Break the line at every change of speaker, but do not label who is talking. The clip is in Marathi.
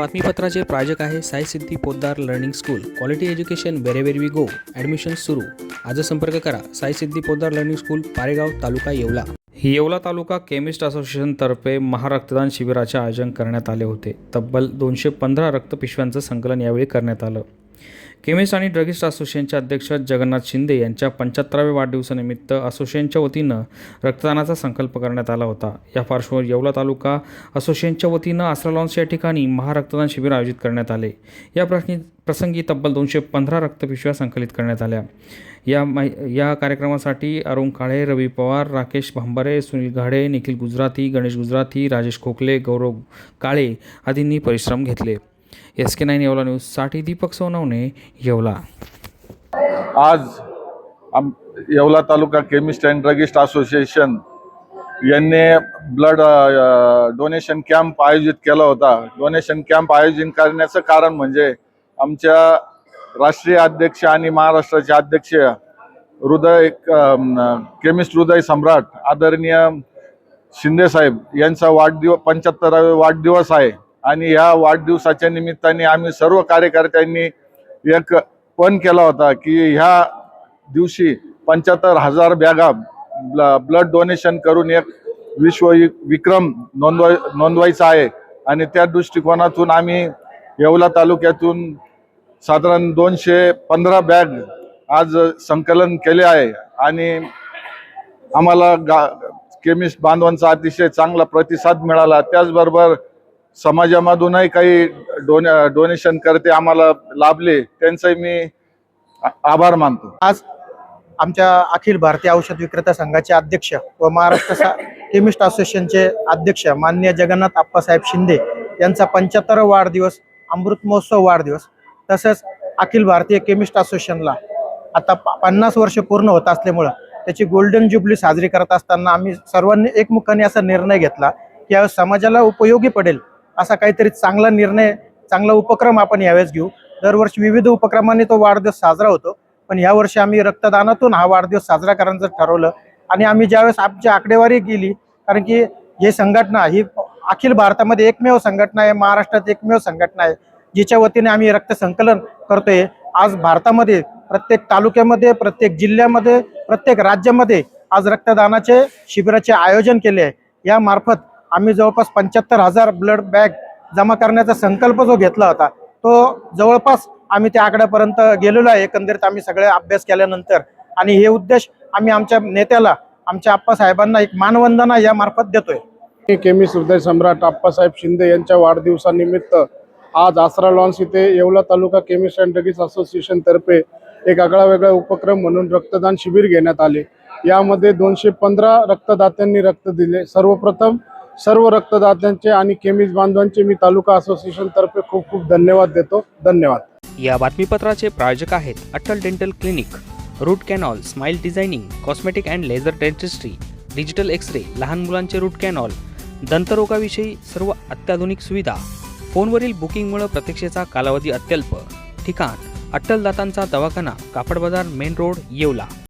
बातमीपत्राचे प्रायोजक आहे Sai Siddhi Poddar learning school. Quality education wherever we go admission सुरू. आज संपर्क करा. Sai Siddhi Poddar learning school Paregaon taluka Yeola. Yeola taluka chemist असोसिएशनतर्फे महारक्तदान शिबिराचे आयोजन करण्यात आले होते. तब्बल दोनशे पंधरा रक्तपिशव्यांचं संकलन यावेळी करण्यात आलं. केमिस्ट आणि ड्रगिस्ट असोसिएशनचे अध्यक्ष जगन्नाथ शिंदे यांच्या पंच्याहत्तराव्या वाढदिवसानिमित्त असोसिएशनच्या वतीनं रक्तदानाचा संकल्प करण्यात आला होता. या पार्श्वभूमीवर येवला तालुका असोसिएशनच्या वतीनं आसरा लॉन्स या ठिकाणी महारक्तदान शिबिर आयोजित करण्यात आले. या प्रश्नी प्रसंगी तब्बल दोनशे पंधरा रक्तपिशव्या संकलित करण्यात आल्या. या माहि या कार्यक्रमासाठी अरुण काळे रवी पवार राकेश भांबारे सुनील घाडे निखिल गुजराती गणेश गुजराती राजेश खोकले गौरव काळे आदींनी परिश्रम घेतले. एस के नाईन येवला न्यूजसाठी दीपक सोनवणे येवला.
आज आम Yeola taluka chemist and druggist association यांनी ब्लड डोनेशन कॅम्प आयोजित केला होता. डोनेशन कॅम्प आयोजित करण्याचं कारण म्हणजे आमच्या राष्ट्रीय अध्यक्ष आणि महाराष्ट्राचे अध्यक्ष हृदय केमिस्ट हृदय सम्राट आदरणीय शिंदे साहेब यांचा वाढदिवस पंच्याहत्तरावे वाढदिवस आहे. आणि या वाढदिवसाच्या निमित्ताने आम्ही सर्व कार्यकर्त्यांनी एक पण केला होता की ह्या दिवशी पंच्याहत्तर हजार बॅगा ब्ल ब्लड डोनेशन करून एक विश्व विक्रम नोंदवाय नोंदवायचा आहे. आणि त्या दृष्टिकोनातून आम्ही येवला तालुक्यातून साधारण दोनशे पंधरा बॅग आज संकलन केले आहे. आणि आम्हाला गा केमिस्ट बांधवांचा अतिशय चांगला प्रतिसाद मिळाला. त्याचबरोबर समाजामधूनही काही डोने डोनेशन करते आम्हाला लाभले त्यांचाही मी आभार मानतो.
आज आमच्या अखिल भारतीय औषध विक्रेता संघाचे अध्यक्ष व महाराष्ट्र सा केमिस्ट असोसिएशनचे अध्यक्ष मान्य जगन्नाथ आप्पासाहेब शिंदे यांचा पंच्याहत्तर वाढदिवस अमृत महोत्सव वाढदिवस तसंच अखिल भारतीय केमिस्ट असोसिएशनला आता पन्नास वर्ष पूर्ण होत असल्यामुळं त्याची गोल्डन जुबली साजरी करत असताना आम्ही सर्वांनी एकमुखाने असा निर्णय घेतला की समाजाला उपयोगी पडेल असा काहीतरी चांगला निर्णय चांगला उपक्रम आपण यावेळेस घेऊ. दरवर्षी विविध उपक्रमांनी तो वाढदिवस साजरा होतो. पण यावर्षी आम्ही रक्तदानातून हा वाढदिवस साजरा करायचं ठरवलं. आणि आम्ही ज्यावेळेस आमची आकडेवारी गेली कारण की ही संघटना ही अखिल भारतामध्ये एकमेव संघटना आहे महाराष्ट्रात एकमेव संघटना आहे जिच्या वतीने आम्ही रक्त संकलन करतोय. आज भारतामध्ये प्रत्येक तालुक्यामध्ये प्रत्येक जिल्ह्यामध्ये प्रत्येक राज्यामध्ये आज रक्तदानाचे शिबिराचे आयोजन केले आहे. यामार्फत आम्ही जवळपास पंच्याहत्तर हजार ब्लड बॅग जमा करण्याचा संकल्प जो घेतला होता तो जवळपास आम्ही त्या आकड्यापर्यंत गेलेलो आहे. एकंदरीत आम्ही सगळे अभ्यास केल्यानंतर आणि हे उद्देश आम्ही आमच्या नेत्याला आमच्या आप्पासाहेबांना एक मानवंदना या मार्फत देतोय.
केमिस्ट हृदय सम्राट आप्पासाहेब शिंदे यांच्या वाढदिवसानिमित्त आज आसरा लॉन्स इथे Yeola taluka chemist and druggist association तर्फे एक आगळा वेगळा उपक्रम म्हणून रक्तदान शिबिर घेण्यात आले. यामध्ये दोनशे पंधरा रक्तदात्यांनी रक्त दिले. सर्वप्रथम सर्व रक्तदात्यांचे आणि केमिस्ट बांधवांचे मी तालुका असोसिएशन तर्फे खूप खूप धन्यवाद देतो. धन्यवाद.
या बातमीपत्राचे प्रायोजक आहेत Atal dental clinic root canal smile designing cosmetic and laser dentistry digital X ray लहान मुलांचे रूट कॅनॉल दंतरोगाविषयी सर्व अत्याधुनिक सुविधा फोनवरील बुकिंगमुळे प्रतीक्षेचा कालावधी अत्यल्प. ठिकाण अट्टल दातांचा दवाखाना कापड बाजार मेन रोड येवला.